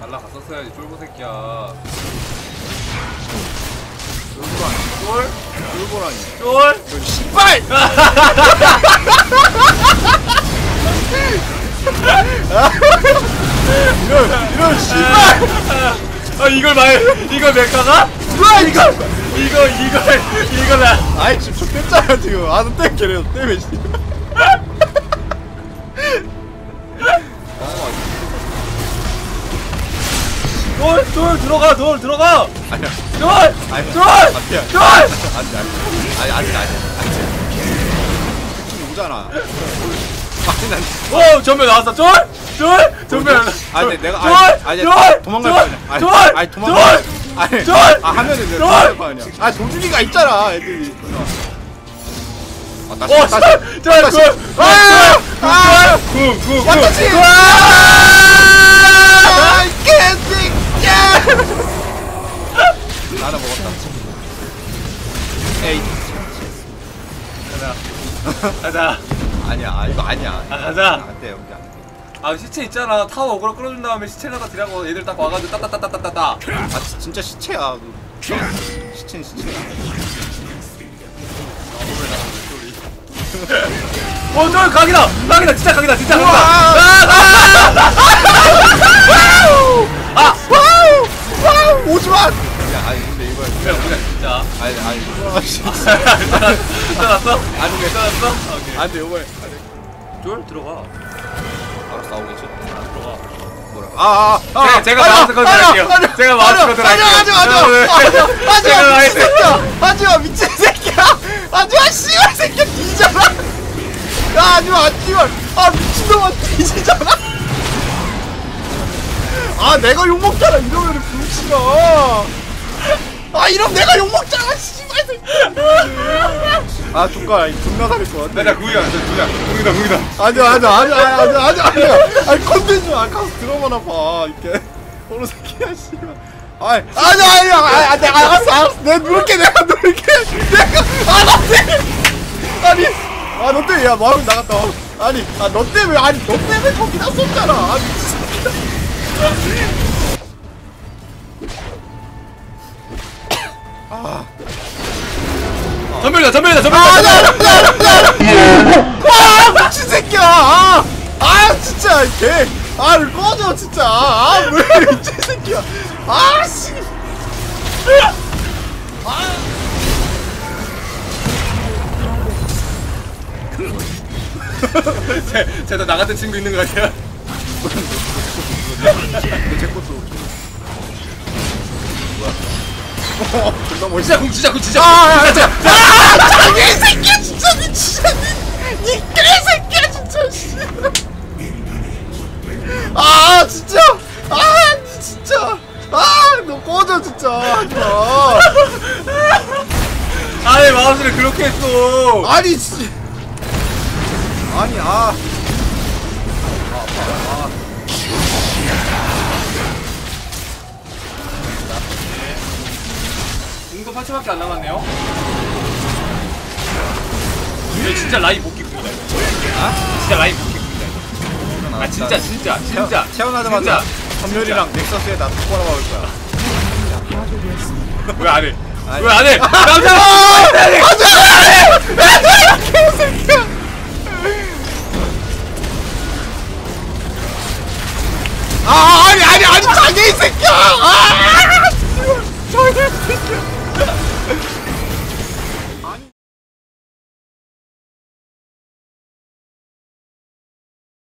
날라갔었어야지 쫄보 새끼야. 쫄보라니 쫄보라니 쫄? 저 씨발! 이런 이런 씨발! 아 이걸 말 이걸 메카가? 누가 이거 이거 이걸 이걸 나 아이 지금 저 뗐잖아 지금. 아는 때 걔래요 때문에 씨 돌! 돌 들어가 돌 들어가 아니야 돌! 아니 돌! 아니야 돌! 안돼 안돼 아니 아니 아니 아니 오잖아 아니 난오 전면 나왔어 돌! 돌! 전면 아니 내가 돌! 아니, 아니 돌! 도망갈 돌! 거 아니야 아니, 돌! 아니 도망갈 아니 돌! 아 하면은 돌! 내가 도망갈 거 아니야 아 도준이가 있잖아 애들이 아 다시 오 다시 잘! 잘! 다시 굿! 아! 아! 굿! 굿! 굿! 왔다지 굿! 아 개새끼야 먹었다 에이 가자 가자 아니야 아, 이거 아니야 아, 가자. 안 돼 여기 안 돼 아 시체 있잖아 타워 어그로 끌어준 다음에 시체에다가 딜하고 얘들 딱 와가지고 따따따따따따 아 지- 진짜 시체야 그. 시체는 시체야 어, 저 각이다! 각이다! 진짜 각이다! 진짜! 각이다! 아! 괜찮았어? 아니 근데 괜찮았어? 오케이. 안돼 이거 쫄 들어가. 바로 싸우겠지? 들어가. 뭐라 아아 제가- 제가 마우스 컨트롤 할게요. 제가 마우스 컨트롤 할게요. 하지 마 하지 네. 마! 하지 마! 미친 새끼야! 하지 마! 미친 새끼야! 하지 마! 씨발 새끼야 뒤져라! 야 하지 마! 하지 마 아 미친놈아 뒤지잖아! 아 내가 욕 먹잖아! 이러면은 불씨가! 아 이러면 내가 욕 먹잖아 새끼 아 조카 존나 것 같아. 나, 나 구이야, 나 구이야. 구이다, 구이다. 아니야 아니야 아니야 아니야 아니야 아니야 아니 컨텐츠 아까서 들어보나 봐 이렇게. 어느 새끼야 씨발. 아니 아니야 아니야. 아니 아니 알았어 알았어 내가 누를게 내가 누를게. 내가 알았어 아니 아너 때문에 야 마음이 나갔다. 아니 아너 때문에 아니 너 때문에 거기다 썼잖아. 아 미친 전멸이다, 전멸이다, 아, 전멸이다! 아니야, 아니야. 아, 미친 새끼야. 아, 아, 진짜, 개. 아, 를 꺼져, 진짜. 아, 왜, 미친 새끼야. 아, 씨. 쟤, 쟤도 나 같은 친구 있는 거 아니야? 제 것도. 어, 존나 멋있어. 진짜 공, 진짜 공, 진짜 아, 아, 아, 진짜. 아, 아, 이 새끼야, 진짜, 니 진짜, 니, 니 개새끼야, 진짜, 씨. 아, 진짜. 아, 니 진짜. 아, 너 꺼져, 진짜. 하지 마. 아니, 마우스를 그렇게 했어. 아니 씨. 아니 아. 공도 8초밖에 안 남았네요. 근데 진짜 라인 못 끼고다 이거. 아? 진짜 라인 못 끼고다 아 진짜 진짜 진짜. 태어나자마자 선멸이랑 넥서스에 나 똑바로 막을 거야. 왜 안 해? 왜 안 해? 남자! 남자! 개새끼야! 아 아니 아니 아니 자기 이 새끼야! 아!